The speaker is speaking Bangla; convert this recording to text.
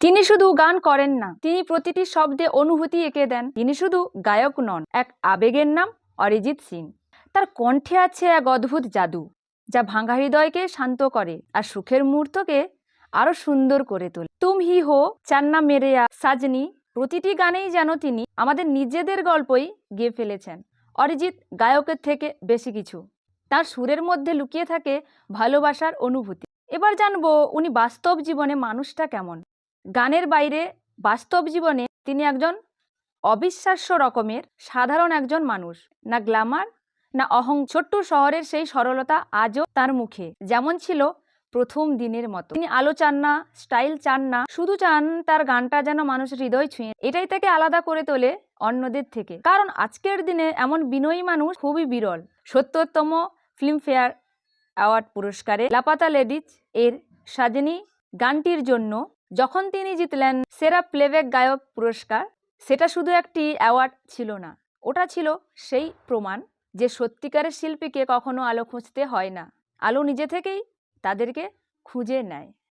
তিনি শুধু গান করেন না, তিনি প্রতিটি শব্দে অনুভূতি এঁকে দেন। তিনি শুধু গায়ক নন, এক আবেগের নাম অরিজিৎ সিং। তার কণ্ঠে আছে এক অদ্ভুত জাদু, যা ভাঙা হৃদয়কে শান্ত করে আর সুখের মুহূর্তকে আরও সুন্দর করে তোলে। তুম হি হো, চান্না মেরেয়া সাজনি, প্রতিটি গানেই যেন তিনি আমাদের নিজেদের গল্পই গেয়ে ফেলেছেন। অরিজিৎ গায়কের থেকে বেশি কিছু। তার সুরের মধ্যে লুকিয়ে থাকে ভালোবাসার অনুভূতি। এবার জানব উনি বাস্তব জীবনে মানুষটা কেমন। গানের বাইরে বাস্তব জীবনে তিনি একজন অবিশ্বাস্য রকমের সাধারণ একজন মানুষ। না গ্ল্যামার, না অহং ছোট্ট শহরের সেই সরলতা আজও তার মুখে, যেমন ছিল প্রথম দিনের মতো। তিনি আলো চান না, স্টাইল চান না, শুধু চান তার গানটা যেন মানুষের হৃদয় ছুঁয়ে। এটাই তাকে আলাদা করে তোলে অন্যদের থেকে। কারণ আজকের দিনে এমন বিনয়ী মানুষ খুবই বিরল। সত্তরতম ফিল্মফেয়ার অ্যাওয়ার্ড পুরস্কারে লাপাতা লেডিজ এর সাজনি গানটির জন্য যখন তিনি জিতলেন সেরা প্লেব্যাক গায়ক পুরস্কার, সেটা শুধু একটি অ্যাওয়ার্ড ছিল না, ওটা ছিল সেই প্রমাণ যে সত্যিকারের শিল্পীকে কখনো আলো খুঁজতে হয় না। আলো নিজে থেকেই তাদেরকে খুঁজে নেয়।